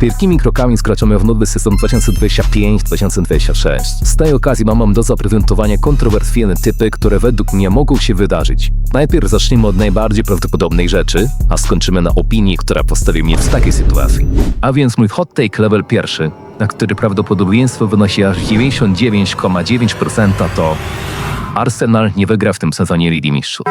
Wielkimi krokami skraczamy w nowy sezon 2025-2026. Z tej okazji mam do zaprezentowania kontrowersyjne typy, które według mnie mogą się wydarzyć. Najpierw zaczniemy od najbardziej prawdopodobnej rzeczy, a skończymy na opinii, która postawi mnie w takiej sytuacji. A więc mój hot take level pierwszy, na który prawdopodobieństwo wynosi aż 99,9% to Arsenal nie wygra w tym sezonie Ligi Mistrzów.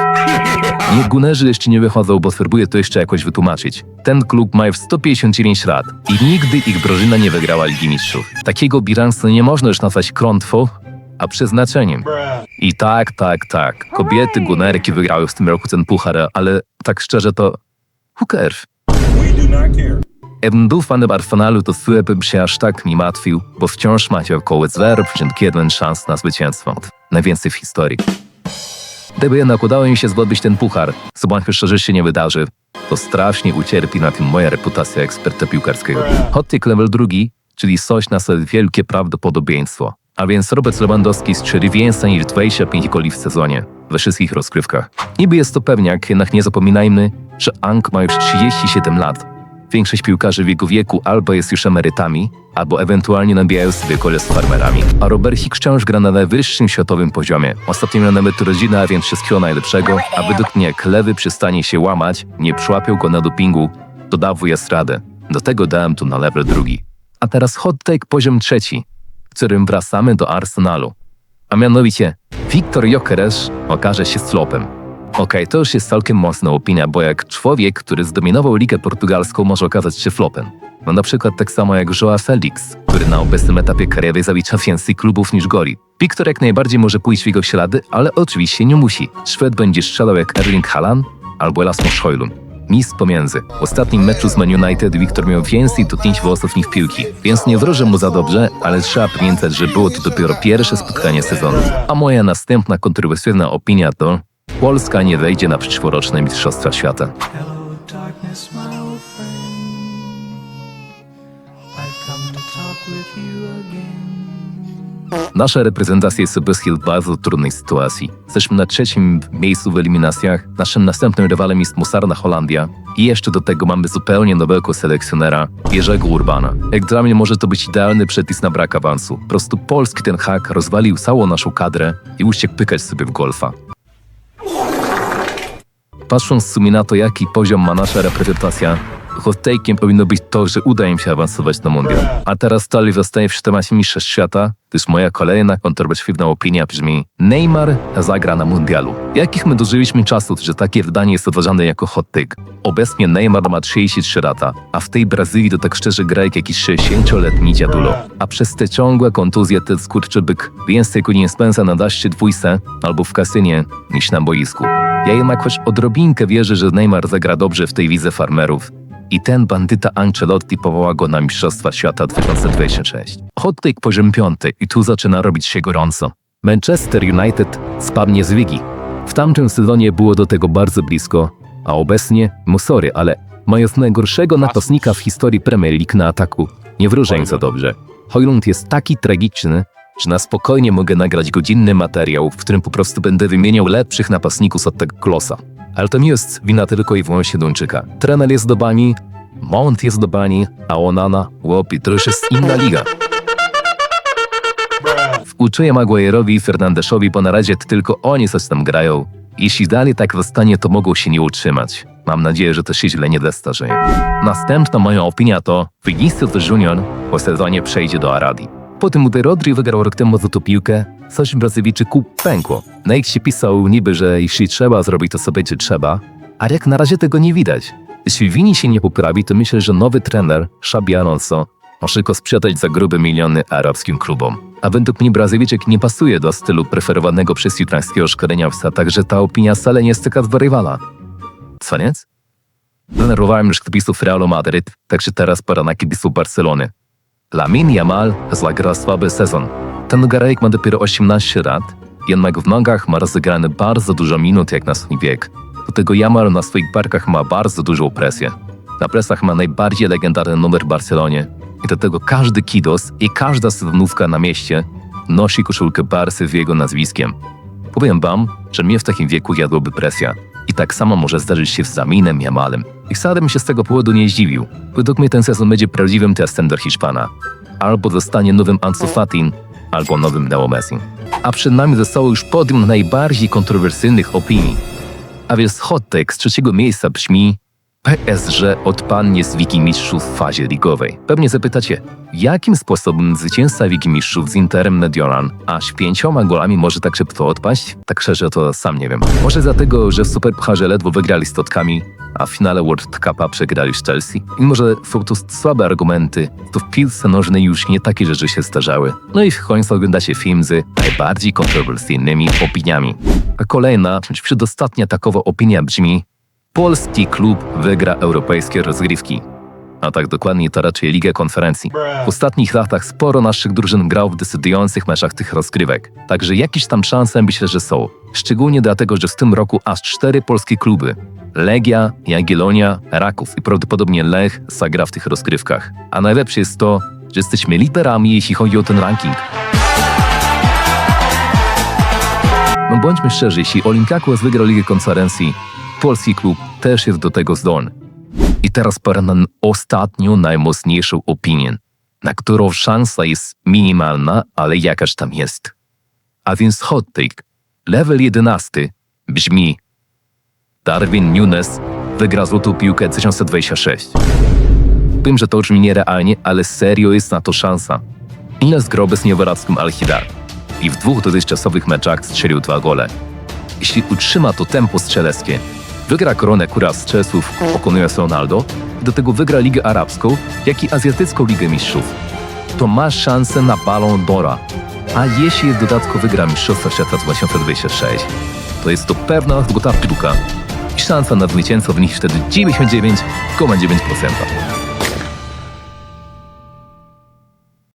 Niech Gunerzy jeszcze nie wychodzą, bo spróbuję to jeszcze jakoś wytłumaczyć. Ten klub ma już 159 lat i nigdy ich drużyna nie wygrała Ligi Mistrzów. Takiego bilansu nie można już nazwać klątwą, a przeznaczeniem. I tak, tak, tak. Kobiety Gunerki wygrały w tym roku ten puchar, ale tak szczerze to... Who cares? Gdybym był fanem Arsenalu, to Sue bym się aż tak nie martwił, bo wciąż macie około 0,1 szans na zwycięstwo. Najwięcej w historii. Gdyby jednak udało mi się zdobyć ten puchar, co bądźmy szczerze się nie wydarzy, to strasznie ucierpi na tym moja reputacja eksperta piłkarskiego. Hot take level drugi, czyli coś na sobie wielkie prawdopodobieństwo. A więc Robert Lewandowski strzeli więcej niż 25 goli w sezonie, we wszystkich rozgrywkach. Niby jest to pewniak, jednak nie zapominajmy, że Ang ma już 37 lat. Większość piłkarzy w jego wieku albo jest już emerytami, albo ewentualnie nabijają sobie kole z farmerami. A Robercik wciąż gra na najwyższym światowym poziomie. Ostatnio miał nawet urodziny, a więc wszystkiego najlepszego, a według mnie jak lewy przestanie się łamać, nie przyłapiał go na dopingu, to dawu jest radę. Do tego dałem tu na level drugi. A teraz hot take poziom trzeci, w którym wracamy do Arsenalu. A mianowicie, Wiktor Jokeres okaże się slopem. Okej, to już jest całkiem mocna opinia, bo jak człowiek, który zdominował ligę portugalską, może okazać się flopem. No na przykład tak samo jak Joa Felix, który na obecnym etapie kariery zalicza więcej klubów niż goli. Wiktor jak najbardziej może pójść w jego ślady, ale oczywiście nie musi. Szwed będzie strzelał jak Erling Haaland albo Erasmus Højlund. Nic pomiędzy. W ostatnim meczu z Man United Wiktor miał więcej dotknięć włosów niż piłki, więc nie wróżę mu za dobrze, ale trzeba pamiętać, że było to dopiero pierwsze spotkanie sezonu. A moja następna kontrowersyjna opinia to Polska nie wejdzie na przyszłoroczne Mistrzostwa Świata. Nasza reprezentacja jest obecnie w bardzo trudnej sytuacji. Jesteśmy na trzecim miejscu w eliminacjach, naszym następnym rywalem jest Musarna Holandia i jeszcze do tego mamy zupełnie nowego selekcjonera, Jerzego Urbana. Jak dla mnie może to być idealny przepis na brak awansu. Po prostu polski ten hak rozwalił całą naszą kadrę i uciekł pykać sobie w golfa. Patrząc w sumie na to, jaki poziom ma nasza reprezentacja, hot powinno być to, że uda im się awansować na mundial. A teraz dalej zostaje w temacie Mistrzostw Świata, gdyż moja kolejna kontrowersyjna opinia brzmi Neymar zagra na mundialu. Jakich my dożyliśmy czasów, że takie wydanie jest uważane jako hot take? Obecnie Neymar ma 33 lata, a w tej Brazylii to tak szczerze gra jak jakiś 60-letni dziadulo. A przez te ciągłe kontuzje ten skurczybyk więcej go nie spędza na daszcie dwójce albo w kasynie niż na boisku. Ja jednak choć odrobinkę wierzę, że Neymar zagra dobrze w tej widze farmerów. I ten bandyta Ancelotti powoła go na Mistrzostwa Świata 2026. Hot take poziom piąty i tu zaczyna robić się gorąco. Manchester United spadnie z ligi. W tamtym sezonie było do tego bardzo blisko, a obecnie, no sorry, ale mając najgorszego napastnika w historii Premier League na ataku, nie wróżę za dobrze. Hojlund jest taki tragiczny, że na spokojnie mogę nagrać godzinny materiał, w którym po prostu będę wymieniał lepszych napastników od tego klosa. Ale to nie jest wina tylko i wyłącznie Duńczyka. Trener jest do bani, Mount jest do bani, a Onana, łopi, to już jest inna liga. Uczuję Maguire'owi i Fernandeszowi, bo na razie tylko oni coś tam grają. Jeśli dalej tak zostanie, to mogą się nie utrzymać. Mam nadzieję, że to się źle nie zestarzeje. Następna moja opinia to Vinicius Junior po sezonie przejdzie do Aradii. Po tym, gdy Rodri wygrał rok temu za piłkę, coś Brazylijczyku pękło. Na ich się pisał niby, że jeśli trzeba zrobić, to co będzie trzeba, a jak na razie tego nie widać. Jeśli Vini się nie poprawi, to myślę, że nowy trener, Xabi Alonso, może go sprzedać za grube miliony arabskim klubom. A według mnie Brazylijczyk nie pasuje do stylu preferowanego przez jutrańskiego szkoleniowca, także ta opinia wcale nie jest taka z rywala. Cwaniec? Denerwowałem już kibiców Realu Madryt, także teraz pora na kibiców Barcelony. Lamin Yamal zagra słaby sezon. Ten garek ma dopiero 18 lat, jednak w nogach ma rozegrane bardzo dużo minut jak na swój wiek. Do tego Yamal na swoich barkach ma bardzo dużą presję. Na plecach ma najbardziej legendarny numer w Barcelonie i do tego każdy kidos i każda sezonówka na mieście nosi koszulkę Barsy z jego nazwiskiem. Powiem wam, że mnie w takim wieku jadłoby presja. I tak samo może zdarzyć się z Zaminem Jamalem. I wcale bym się z tego powodu nie zdziwił. Według mnie ten sezon będzie prawdziwym testem dla Hiszpana. Albo zostanie nowym Ansu Fatin, albo nowym Neo Messi. A przed nami zostało już podium najbardziej kontrowersyjnych opinii. A więc hot z trzeciego miejsca brzmi PSG odpadnie z Ligi Mistrzów w fazie ligowej. Pewnie zapytacie, jakim sposobem zwycięzca Ligi Mistrzów z Interem Mediolan aż pięcioma golami może tak szybko odpaść? Tak szczerze to sam nie wiem. Może dlatego, że w Superpucharze ledwo wygrali z Totkami, a w finale World Cupa przegrali z Chelsea. I może są to słabe argumenty, to w piłce nożnej już nie takie rzeczy się zdarzały. No i w końcu oglądacie film z najbardziej kontrowersyjnymi opiniami. A kolejna, choć przedostatnia takowa opinia brzmi Polski klub wygra europejskie rozgrywki. A tak dokładnie to raczej Ligę Konferencji. W ostatnich latach sporo naszych drużyn grał w decydujących meczach tych rozgrywek, także jakieś tam szanse myślę, że są. Szczególnie dlatego, że w tym roku aż cztery polskie kluby Legia, Jagiellonia, Raków i prawdopodobnie Lech zagra w tych rozgrywkach. A najlepsze jest to, że jesteśmy liderami, jeśli chodzi o ten ranking. No bądźmy szczerzy, jeśli Olympiakos wygrał Ligę Konferencji, polski klub też jest do tego zdolny. I teraz pora na ostatnią, najmocniejszą opinię, na którą szansa jest minimalna, ale jakaż tam jest. A więc hot take, level 11 brzmi Darwin Nunes wygra złotą piłkę 1026. Wiem, że to brzmi nierealnie, ale serio jest na to szansa. Nunes grał obecnie w arabskim Al-Hilal i w dwóch dotychczasowych meczach strzelił dwa gole. Jeśli utrzyma to tempo strzeleckie, wygra koronę kura strzesów, pokonując Ronaldo, do tego wygra Ligę Arabską, jak i Azjatycką Ligę Mistrzów, to ma szansę na Ballon d'Ora. A jeśli w dodatku wygra Mistrzostwa Świata 2026, to jest to pewna złota piłka szansa na zwycięstwo wyniesie wtedy 99,9%.